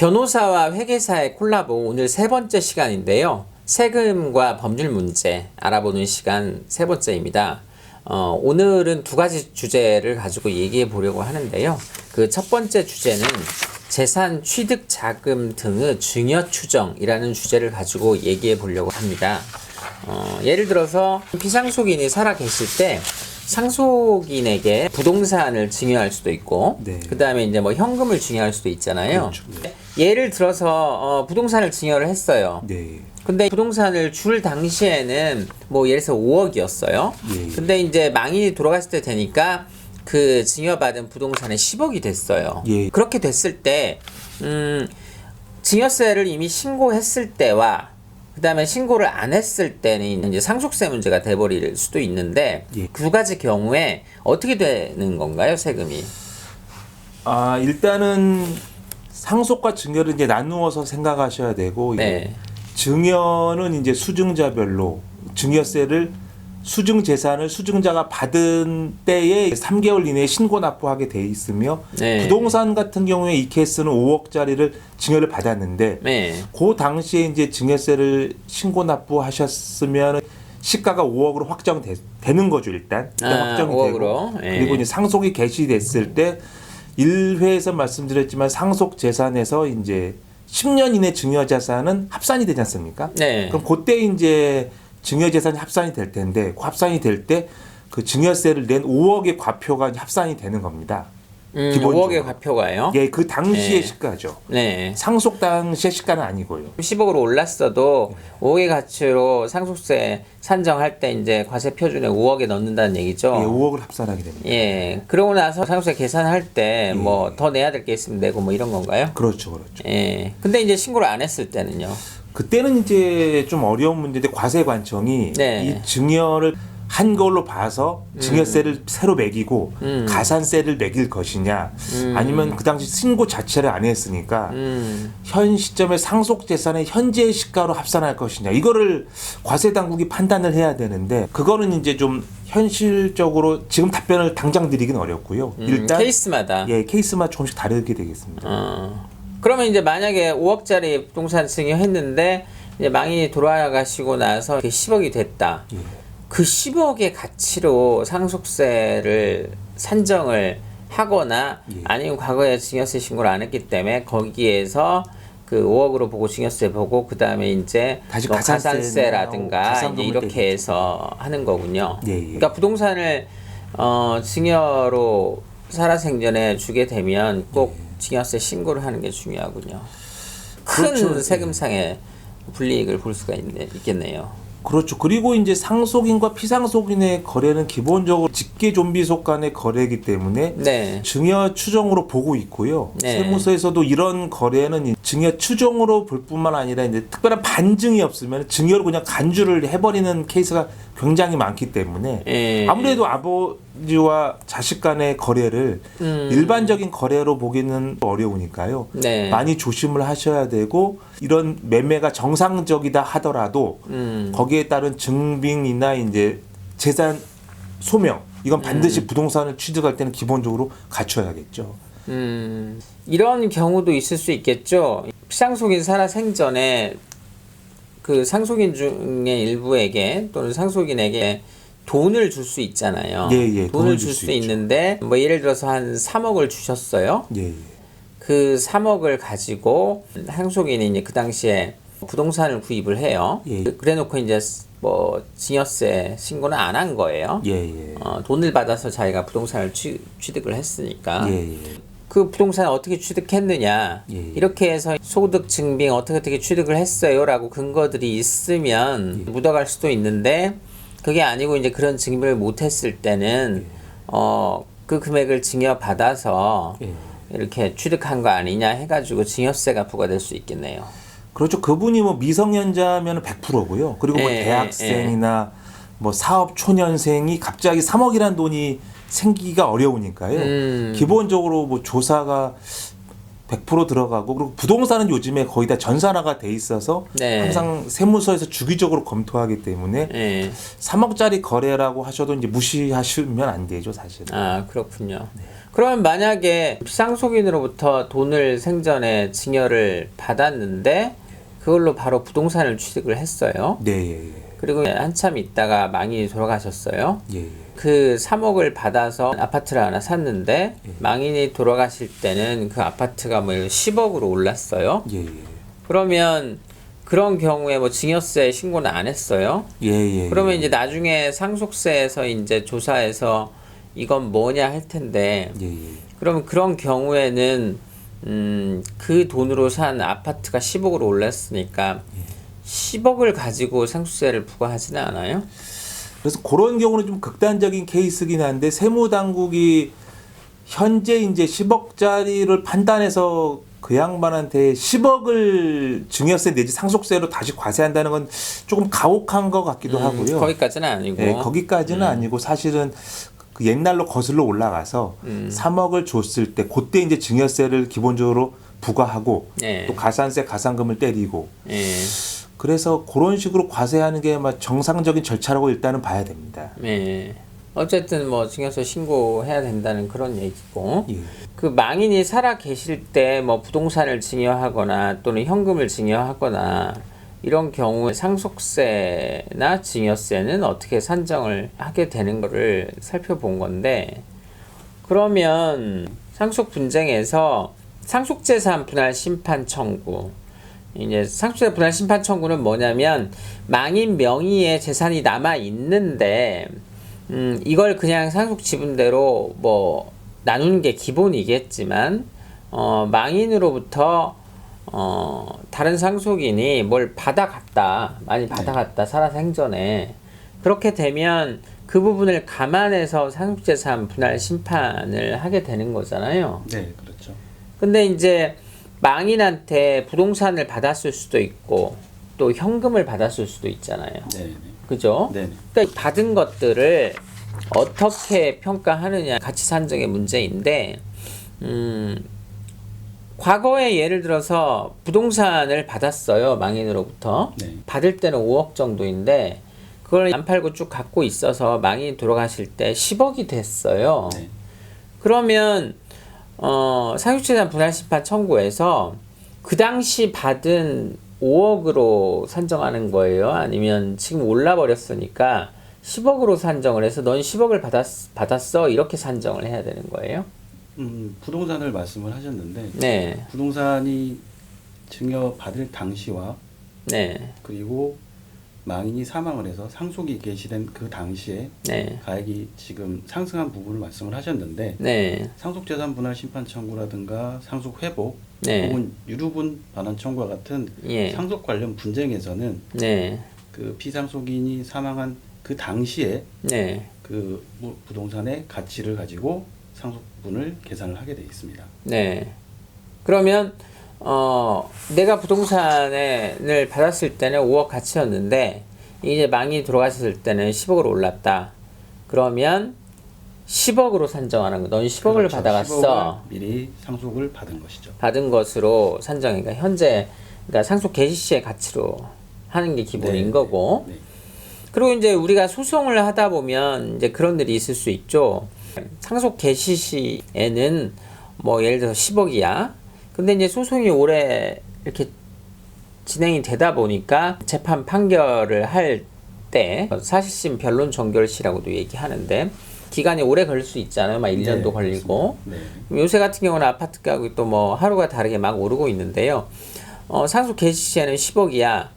변호사와 회계사의 콜라보 오늘 세 번째 시간인데요. 세금과 법률 문제 알아보는 시간 세 번째입니다. 어, 오늘은 두 가지 주제를 가지고 얘기해 보려고 하는데요. 그 첫 번째 주제는 재산 취득 자금 등의 증여 추정이라는 주제를 가지고 얘기해 보려고 합니다. 어, 예를 들어서 피상속인이 살아 계실 때 상속인에게 부동산을 증여할 수도 있고 네. 그다음에 이제 뭐 현금을 증여할 수도 있잖아요. 그렇죠. 네. 예를 들어서 어, 부동산을 증여를 했어요. 네. 근데 부동산을 줄 당시에는 뭐 예를 들어서 5억이었어요. 예. 근데 이제 망인이 돌아갔을 때 되니까 그 증여받은 부동산에 10억이 됐어요. 예. 그렇게 됐을 때 음, 증여세를 이미 신고했을 때와 그다음에 신고를 안 했을 때는 이제 상속세 문제가 돼버릴 수도 있는데 예. 두 가지 경우에 어떻게 되는 건가요 세금이? 아 일단은 상속과 증여를 이제 나누어서 생각하셔야 되고 네. 증여는 이제 수증자별로 증여세를 수증 재산을 수증자가 받은 때에 3개월 이내에 신고 납부하게 돼 있으며 네. 부동산 같은 경우에 이 케이스는 5억짜리를 증여를 받았는데 네. 그 당시에 이제 증여세를 신고 납부하셨으면 시가가 5억으로 확정되는 거죠 일단 일단 아, 확정이 5억으로? 되고 예. 그리고 이제 상속이 개시됐을 때 1회에서 말씀드렸지만 상속 재산에서 이제 10년 이내 증여 자산은 합산이 되지 않습니까? 네. 그럼 그때 이제 증여 재산이 합산이 될 텐데 그 합산이 될 때 그 증여세를 낸 5억의 과표가 합산이 되는 겁니다. 음, 기본적으로. 5억의 과표가요? 예, 그 당시의 네. 시가죠. 네. 상속 당시의 시가는 아니고요. 10억으로 올랐어도 5억의 가치로 상속세 산정할 때 이제 과세 표준에 5억에 넣는다는 얘기죠. 예, 5억을 합산하게 됩니다. 예. 그러고 나서 상속세 계산할 때 뭐 더 내야 될 게 있으면 내고 뭐 이런 건가요? 그렇죠, 그렇죠. 예. 근데 이제 신고를 안 했을 때는요. 그때는 이제 좀 어려운 문제인데 과세관청이 네. 이 증여를 한 걸로 봐서 증여세를 새로 매기고 음. 가산세를 매길 것이냐 아니면 그 당시 신고 자체를 안 했으니까 음. 현 시점에 상속 재산의 현재 시가로 합산할 것이냐 이거를 과세 당국이 판단을 해야 되는데 그거는 이제 좀 현실적으로 지금 답변을 당장 드리긴 어렵고요. 음, 일단 케이스마다. 예 케이스마다 조금씩 다르게 되겠습니다. 어. 그러면 이제 만약에 5억짜리 부동산 증여했는데 이제 망인이 돌아가시고 나서 그게 10억이 됐다. 예. 그 10억의 가치로 상속세를 산정을 하거나 예. 아니면 과거에 증여세 신고를 안 했기 때문에 거기에서 그 5억으로 보고 증여세 보고 그 다음에 이제 다시 뭐 가산세 가산세라든가 나오고 이제 이렇게. 해서 하는 거군요. 예, 예. 그러니까 부동산을 어, 증여로 살아생전에 주게 되면 꼭 증여세 신고를 하는 게 중요하군요. 큰 예. 그렇죠. 세금상의 불이익을 볼 수가 있네, 있겠네요. 그렇죠. 그리고 이제 상속인과 피상속인의 거래는 기본적으로 직계 좀비속 간의 거래이기 때문에 네. 증여 추정으로 보고 있고요. 네. 세무서에서도 이런 거래는 이 증여 추정으로 볼 뿐만 아니라 이제 특별한 반증이 없으면 증여를 그냥 간주를 해버리는 케이스가 굉장히 많기 때문에 예. 아무래도 아버지와 자식 간의 거래를 음. 일반적인 거래로 보기는 어려우니까요. 네. 많이 조심을 하셔야 되고 이런 매매가 정상적이다 하더라도 음. 거기 에 따른 증빙이나 이제 재산 소명 이건 음. 반드시 부동산을 취득할 때는 기본적으로 갖춰야겠죠. 음, 이런 경우도 있을 수 있겠죠. 피상속인 살아 생전에 그 상속인 중에 일부에게 또는 상속인에게 돈을 줄 수 있잖아요. 예, 예, 돈을 줄줄 수. 있는데 뭐 예를 들어서 한 3억을 주셨어요. 예, 예. 그 3억을 가지고 상속인이 이제 그 당시에 부동산을 구입을 해요. 예. 그래 놓고 이제 뭐 증여세 신고는 안 한 거예요. 예, 예. 어, 돈을 받아서 자기가 부동산을 취, 취득을 했으니까 예, 예. 그 부동산을 어떻게 취득했느냐 예, 예. 이렇게 해서 소득 증빙 어떻게 어떻게 취득을 했어요라고 근거들이 있으면 예. 묻어갈 수도 있는데 그게 아니고 이제 그런 증빙을 못했을 때는 예. 어그 금액을 증여 받아서 예. 이렇게 취득한 거 아니냐 해가지고 증여세가 부과될 수 있겠네요. 그렇죠. 그분이 뭐 미성년자면 100%고요. 그리고 뭐 예, 대학생이나 뭐 사업 초년생이 갑자기 3억이라는 돈이 생기기가 어려우니까요. 음. 기본적으로 뭐 조사가 100% 들어가고 그리고 부동산은 요즘에 거의 다 전산화가 돼 있어서 네. 항상 세무서에서 주기적으로 검토하기 때문에 예. 3억짜리 거래라고 하셔도 이제 무시하시면 안 되죠 사실은. 아 그렇군요. 그러면 만약에 비상속인으로부터 돈을 생전에 증여를 받았는데 그걸로 바로 부동산을 취득을 했어요. 네, 예, 예. 그리고 한참 있다가 망인이 돌아가셨어요. 예, 예. 그 3억을 받아서 아파트를 하나 샀는데 망인이 돌아가실 때는 그 아파트가 뭐 10억으로 올랐어요. 예, 예. 그러면 그런 경우에 뭐 증여세 신고는 안 했어요. 예, 예. 그러면 예. 이제 나중에 상속세에서 이제 조사해서 이건 뭐냐 할 텐데 예, 예. 그러면 그런 경우에는 음, 그 돈으로 산 아파트가 10억으로 올랐으니까 10억을 가지고 상속세를 부과하지는 않아요? 그래서 그런 경우는 좀 극단적인 케이스긴 한데 세무 당국이 현재 이제 10억짜리를 판단해서 그 양반한테 10억을 증여세 내지 상속세로 다시 과세한다는 건 조금 가혹한 것 같기도 음, 하고요. 거기까지는 아니고. 네, 거기까지는 아니고 사실은 그 옛날로 거슬러 올라가서 음. 3억을 줬을 때 그때 이제 증여세를 기본적으로 부과하고 네. 또 가산세 가산금을 때리고 예. 그래서 그런 식으로 과세하는 게 아마 정상적인 절차라고 일단은 봐야 됩니다. 예. 어쨌든 뭐 증여세 신고해야 된다는 그런 얘기고. 예. 그 망인이 살아 계실 때 뭐 부동산을 증여하거나 또는 현금을 증여하거나 이런 경우에 상속세나 증여세는 어떻게 산정을 하게 되는 거를 살펴본 건데 그러면 상속 분쟁에서 상속재산 분할 심판 청구. 이제 상속재 분할 심판 청구는 뭐냐면 망인 명의의 재산이 남아 있는데 음, 이걸 그냥 상속 지분대로 뭐 나누는 게 기본이겠지만 어, 망인으로부터 어, 다른 상속인이 뭘 받아갔다 많이 받아갔다 살아 생전에 그렇게 되면 그 부분을 감안해서 상속재산 분할 심판을 하게 되는 거잖아요. 네, 그렇죠. 근데 이제 망인한테 부동산을 받았을 수도 있고 또 현금을 받았을 수도 있잖아요. 네, 네. 그죠? 네, 네. 그러니까 받은 것들을 어떻게 평가하느냐 가치 산정의 문제인데 음, 과거에 예를 들어서 부동산을 받았어요 망인으로부터 네. 받을 때는 5억 정도인데 그걸 안 팔고 쭉 갖고 있어서 망인이 돌아가실 때 10억이 됐어요. 네. 그러면 어, 상속재산 분할 심판 청구에서 그 당시 받은 5억으로 산정하는 거예요? 아니면 지금 올라 버렸으니까 10억으로 산정을 해서 넌 10억을 받았, 받았어? 이렇게 산정을 해야 되는 거예요? 음, 부동산을 말씀을 하셨는데 네, 부동산이 증여 받을 당시와 네, 그리고 망인이 사망을 해서 상속이 개시된 그 당시에 네, 가액이 지금 상승한 부분을 말씀을 하셨는데 네, 상속재산 분할 심판 청구라든가 상속 회복 네, 혹은 유류분 반환 청구와 같은 예, 상속 관련 분쟁에서는 네, 그 피상속인이 사망한 그 당시에 네, 그 부- 부동산의 가치를 가지고 상속분을 계산을 하게 되어 있습니다. 네. 그러면 어 내가 부동산을 받았을 때는 5억 가치였는데 이제 망이 들어갔을 때는 10억으로 올랐다. 그러면 10억으로 산정하는 거. 넌 10억을 그렇죠. 받아갔어. 10억을 미리 상속을 받은 것이죠. 받은 것으로 산정해. 그러니까 현재 그러니까 상속 개시 시의 가치로 하는 게 기본인 네, 거고. 네. 그리고 이제 우리가 소송을 하다 보면 이제 그런 일이 있을 수 있죠. 상속 개시 시에는 뭐 예를 들어서 10억이야. 근데 이제 소송이 오래 이렇게 진행이 되다 보니까 재판 판결을 할 때 사실심 변론 종결시라고도 얘기하는데 기간이 오래 걸릴 수 있잖아요. 막 1년도 네, 걸리고. 네. 요새 같은 경우는 아파트 가격이 또 뭐 하루가 다르게 막 오르고 있는데요. 어, 상속 개시 시에는 10억이야.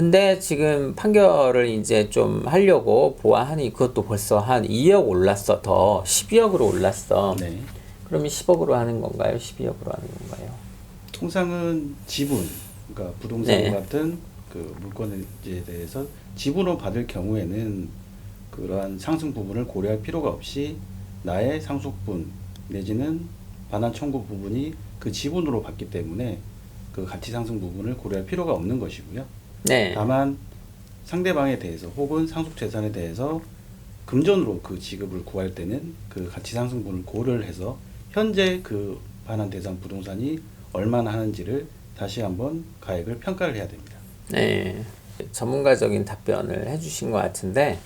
근데 지금 판결을 이제 좀 하려고 보아하니 그것도 벌써 한 2억 올랐어. 더 12억으로 올랐어. 네. 그러면 10억으로 하는 건가요? 12억으로 하는 건가요? 통상은 지분, 그러니까 부동산 네. 같은 그 물건에 대해서 지분으로 받을 경우에는 그러한 상승 부분을 고려할 필요가 없이 나의 상속분 내지는 반환 청구 부분이 그 지분으로 받기 때문에 그 가치 상승 부분을 고려할 필요가 없는 것이고요. 네. 다만 상대방에 대해서 혹은 상속 재산에 대해서 금전으로 그 지급을 구할 때는 그 가치 상승분을 고려를 해서 현재 그 반환 대상 부동산이 얼마나 하는지를 다시 한번 가액을 평가를 해야 됩니다. 네. 전문가적인 답변을 해주신 것 같은데,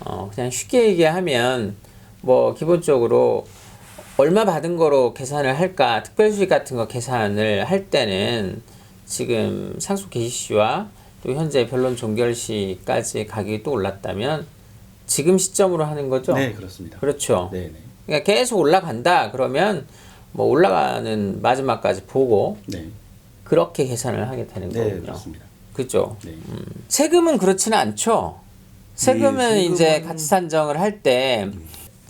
어, 그냥 쉽게 얘기하면, 뭐, 기본적으로, 얼마 받은 거로 계산을 할까, 특별수익 같은 거 계산을 할 때는, 지금 상속 개시시와 또 현재 변론 종결 시까지 가격이 또 올랐다면, 지금 시점으로 하는 거죠? 네, 그렇습니다. 그렇죠. 네, 네. 그러니까 계속 올라간다, 그러면, 뭐, 올라가는 마지막까지 보고, 네. 그렇게 계산을 하게 되는 네, 거군요. 그렇습니다. 그죠? 네. 세금은 그렇지는 않죠. 세금은 예, 이제 세금은- 가치 산정을 할때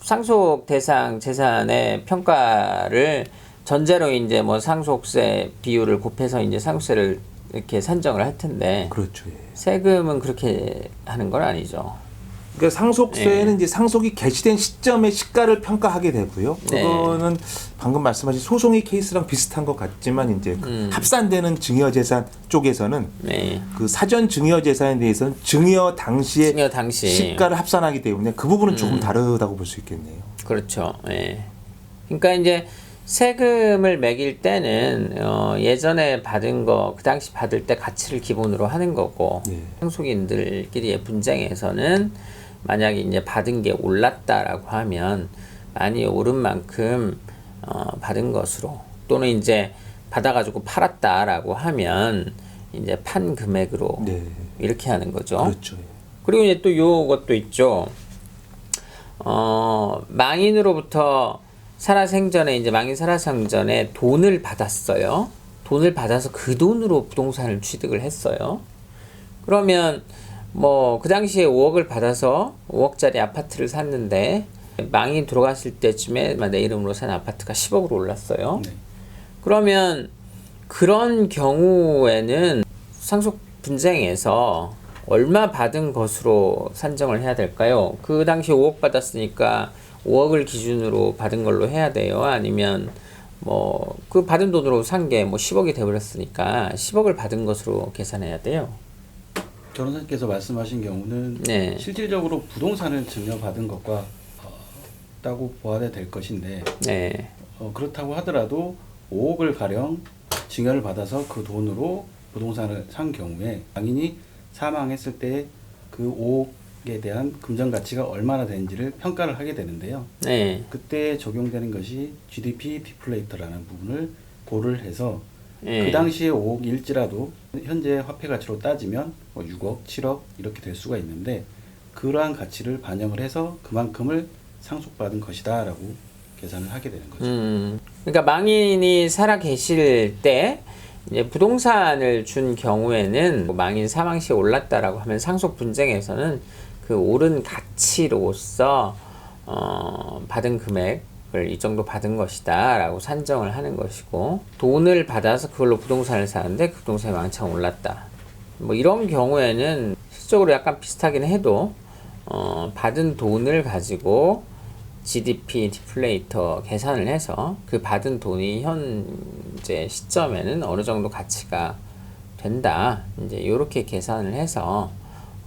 상속 대상 재산의 평가를 전제로 이제 뭐 상속세 비율을 곱해서 이제 상속세를 이렇게 산정을 할 텐데 그렇죠. 예. 세금은 그렇게 하는 건 아니죠. 그러니까 상속세는 이제 상속이 개시된 시점의 시가를 평가하게 되고요. 네. 그거는 방금 말씀하신 소송의 케이스랑 비슷한 것 같지만 이제 그 음. 합산되는 증여재산 쪽에서는 네. 그 사전 증여재산에 대해서는 증여 당시에 증여 당시 시가를 합산하기 때문에 그 부분은 음. 조금 다르다고 볼 수 있겠네요. 그렇죠. 예. 그러니까 이제 세금을 매길 때는 어, 예전에 받은 거 그 당시 받을 때 가치를 기본으로 하는 거고 네. 상속인들끼리의 분쟁에서는 만약에 이제 받은 게 올랐다라고 하면 많이 오른 만큼 어, 받은 것으로 또는 이제 받아가지고 팔았다라고 하면 이제 판 금액으로 네. 이렇게 하는 거죠. 그렇죠. 예. 그리고 이제 또 요것도 있죠. 어, 망인으로부터 살아생전에 이제 망인 살아생전에 돈을 받았어요. 돈을 받아서 그 돈으로 부동산을 취득을 했어요. 그러면 뭐 그 당시에 5억을 받아서 5억짜리 아파트를 샀는데 망인 들어갔을 때쯤에 내 이름으로 산 아파트가 10억으로 올랐어요. 네. 그러면 그런 경우에는 상속 분쟁에서 얼마 받은 것으로 산정을 해야 될까요? 그 당시 5억 받았으니까 5억을 기준으로 받은 걸로 해야 돼요? 아니면 뭐 그 받은 돈으로 산 게 뭐 10억이 돼버렸으니까 10억을 받은 것으로 계산해야 돼요? 변호사님께서 말씀하신 경우는 네. 실질적으로 부동산을 증여받은 것과 어, 따고 보아야 될 것인데 네. 어, 그렇다고 하더라도 5억을 가령 증여를 받아서 그 돈으로 부동산을 산 경우에 당연히 사망했을 때 그 5억 에 대한 금전 가치가 얼마나 되는지를 평가를 하게 되는데요. 네. 그때 적용되는 것이 GDP 디플레이터라는 부분을 고를 해서 네. 그 당시에 5억일지라도 현재 화폐 가치로 따지면 뭐 6억, 7억 이렇게 될 수가 있는데 그러한 가치를 반영을 해서 그만큼을 상속받은 것이다라고 계산을 하게 되는 거죠. 음, 그러니까 망인이 살아 계실 때 이제 부동산을 준 경우에는 뭐 망인 사망 시에 올랐다라고 하면 상속 분쟁에서는 그 오른 가치로서 어, 받은 금액을 이 정도 받은 것이다 라고 산정을 하는 것이고 돈을 받아서 그걸로 부동산을 사는데 그 부동산이 왕창 올랐다. 뭐 이런 경우에는 실적으로 약간 비슷하긴 해도 어, 받은 돈을 가지고 GDP 디플레이터 계산을 해서 그 받은 돈이 현재 시점에는 어느 정도 가치가 된다. 이제 이렇게 계산을 해서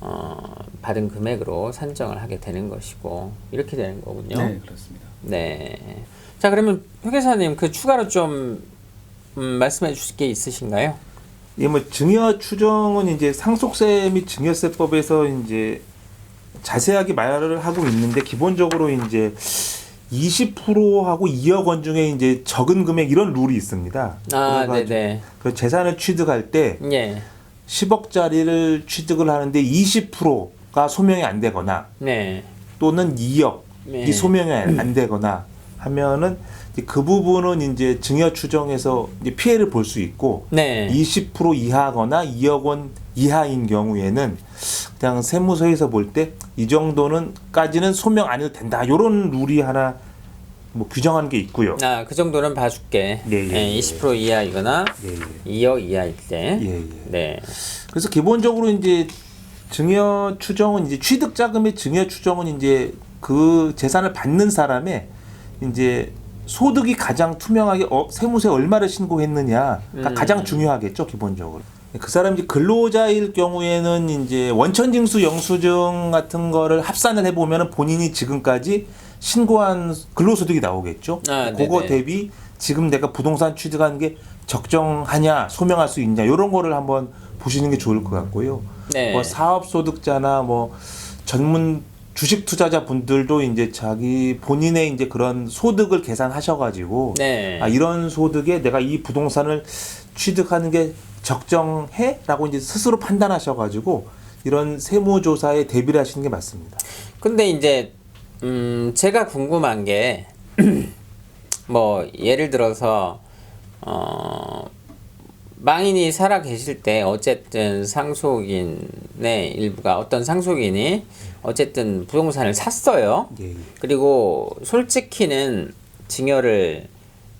어, 받은 금액으로 산정을 하게 되는 것이고 이렇게 되는 거군요. 네, 그렇습니다. 네. 자 그러면 회계사님 그 추가로 좀 음, 말씀해 주실 게 있으신가요? 예, 뭐 증여 추정은 이제 상속세 및 증여세법에서 이제 자세하게 말을 하고 있는데 기본적으로 이제 20%하고 2억 원 중에 이제 적은 금액 이런 룰이 있습니다. 아, 네네. 그 재산을 취득할 때 예. 10억짜리를 취득을 하는데 20% 가 소명이 안 되거나 네. 또는 2억이 네. 소명이 안 되거나 하면은 그 부분은 이제 증여 추정에서 이제 피해를 볼 수 있고 네. 20% 이하거나 2억 원 이하인 경우에는 그냥 세무서에서 볼 때 이 정도는까지는 소명 안 해도 된다. 요런 룰이 하나 뭐 규정하는 게 있고요. 아, 그 정도는 봐줄게. 예, 예, 예, 예. 20% 이하이거나 예, 예. 2억 이하일 때. 예, 예. 네. 그래서 기본적으로 이제 증여 추정은 이제 취득 자금의 증여 추정은 이제 그 재산을 받는 사람의 이제 소득이 가장 투명하게 어, 세무서에 얼마를 신고했느냐 가 음. 가장 중요하겠죠 기본적으로. 그 사람이 이제 근로자일 경우에는 이제 원천징수 영수증 같은 거를 합산을 해보면은 본인이 지금까지 신고한 근로소득이 나오겠죠. 아, 그거 네네. 대비 지금 내가 부동산 취득한 게 적정하냐 소명할 수 있냐 이런 거를 한번 보시는 게 좋을 것 같고요. 네. 뭐 사업 소득자나 뭐 전문 주식 투자자 분들도 이제 자기 본인의 이제 그런 소득을 계산하셔가지고 네. 아 이런 소득에 내가 이 부동산을 취득하는 게 적정해라고 이제 스스로 판단하셔가지고 이런 세무조사에 대비를 하시는 게 맞습니다. 근데 이제 음 제가 궁금한 게 뭐 예를 들어서 어 망인이 살아 계실 때 어쨌든 상속인의 일부가 어떤 상속인이 어쨌든 부동산을 샀어요. 예, 예. 그리고 솔직히는 증여를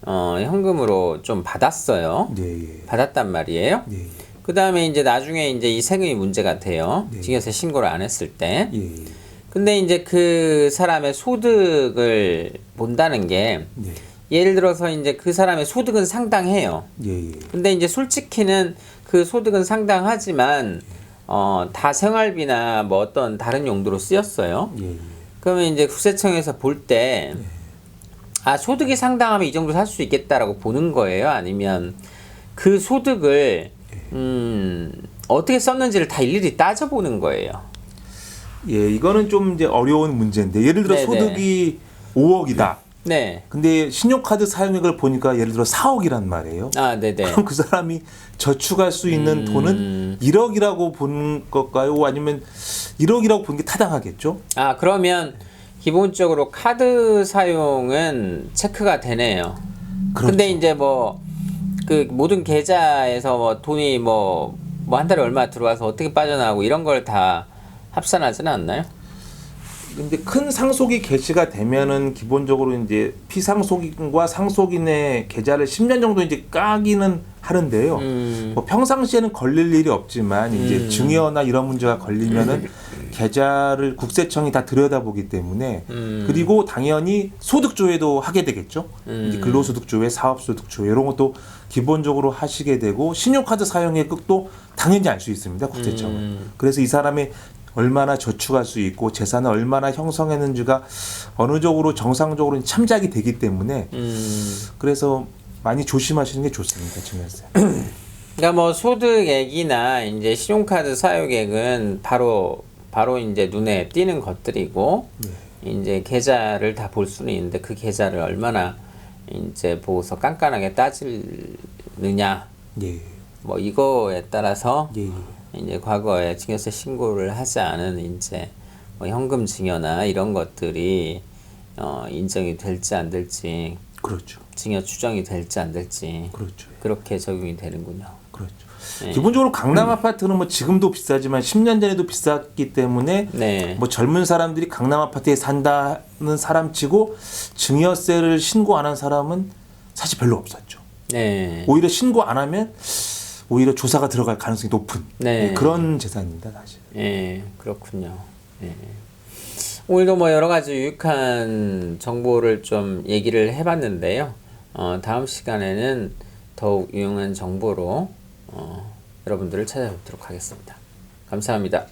어 현금으로 좀 받았어요. 예, 예. 받았단 말이에요. 예, 예. 그 다음에 이제 나중에 이제 이 세금이 문제가 돼요. 네. 증여세 신고를 안 했을 때. 예, 예. 근데 이제 그 사람의 소득을 본다는 게 예, 예를 들어서 이제 그 사람의 소득은 상당해요. 예, 예. 근데 이제 솔직히는 그 소득은 상당하지만 어, 다 생활비나 뭐 어떤 다른 용도로 쓰였어요. 예, 예. 그러면 이제 국세청에서 볼 때 아, 소득이 상당하면 이 정도 살 수 있겠다라고 보는 거예요? 아니면 그 소득을 음, 어떻게 썼는지를 다 일일이 따져보는 거예요? 예, 이거는 좀 이제 어려운 문제인데 예를 들어 네네. 소득이 5억이다. 네. 근데 신용카드 사용액을 보니까 예를 들어 4억이란 말이에요. 아, 네네. 그럼 그 사람이 저축할 수 있는 음. 돈은 1억이라고 보는 것까요? 아니면 1억이라고 보는 게 타당하겠죠? 아, 그러면 기본적으로 카드 사용은 체크가 되네요. 그렇죠. 근데 이제 뭐 그 모든 계좌에서 뭐 돈이 뭐 뭐 한 달에 얼마 들어와서 어떻게 빠져나가고 이런 걸 다 합산하지는 않나요? 근데 큰 상속이 개시가 되면은 기본적으로 이제 피상속인과 상속인의 계좌를 10년 정도 이제 까기는 하는데요. 음. 뭐 평상시에는 걸릴 일이 없지만 이제 음. 증여나 이런 문제가 걸리면은 계좌를 국세청이 다 들여다보기 때문에 음. 그리고 당연히 소득조회도 하게 되겠죠. 음. 이제 근로소득조회, 사업소득조회 이런 것도 기본적으로 하시게 되고 신용카드 사용액도 당연히 알 수 있습니다. 국세청은. 음. 그래서 이 사람이 얼마나 저축할 수 있고 재산을 얼마나 형성했는지가 어느 쪽으로 정상적으로 참작이 되기 때문에 음. 그래서 많이 조심하시는 게 좋습니다. 증여세. 그러니까 뭐 소득액이나 이제 신용카드 사용액은 바로 바로 이제 눈에 띄는 것들이고 이제 계좌를 다 볼 수는 있는데 그 계좌를 얼마나 이제 보고서 깐깐하게 따지느냐 예. 뭐 이거에 따라서 예. 예. 이제 과거에 증여세 신고를 하지 않은 이제 뭐 현금 증여나 이런 것들이 어 인정이 될지 안 될지 그렇죠. 증여 추정이 될지 안 될지 그렇죠. 그렇게 적용이 되는군요. 그렇죠. 네. 기본적으로 강남 아파트는 뭐 지금도 비싸지만 10년 전에도 비쌌기 때문에 네. 뭐 젊은 사람들이 강남 아파트에 산다는 사람치고 증여세를 신고 안 한 사람은 사실 별로 없었죠. 네. 오히려 신고 안 하면 오히려 조사가 들어갈 가능성이 높은 네. 예, 그런 재산입니다, 사실. 예, 그렇군요. 예. 오늘도 뭐 여러 가지 유익한 정보를 좀 얘기를 해봤는데요. 어, 다음 시간에는 더욱 유용한 정보로 어, 여러분들을 찾아뵙도록 하겠습니다. 감사합니다.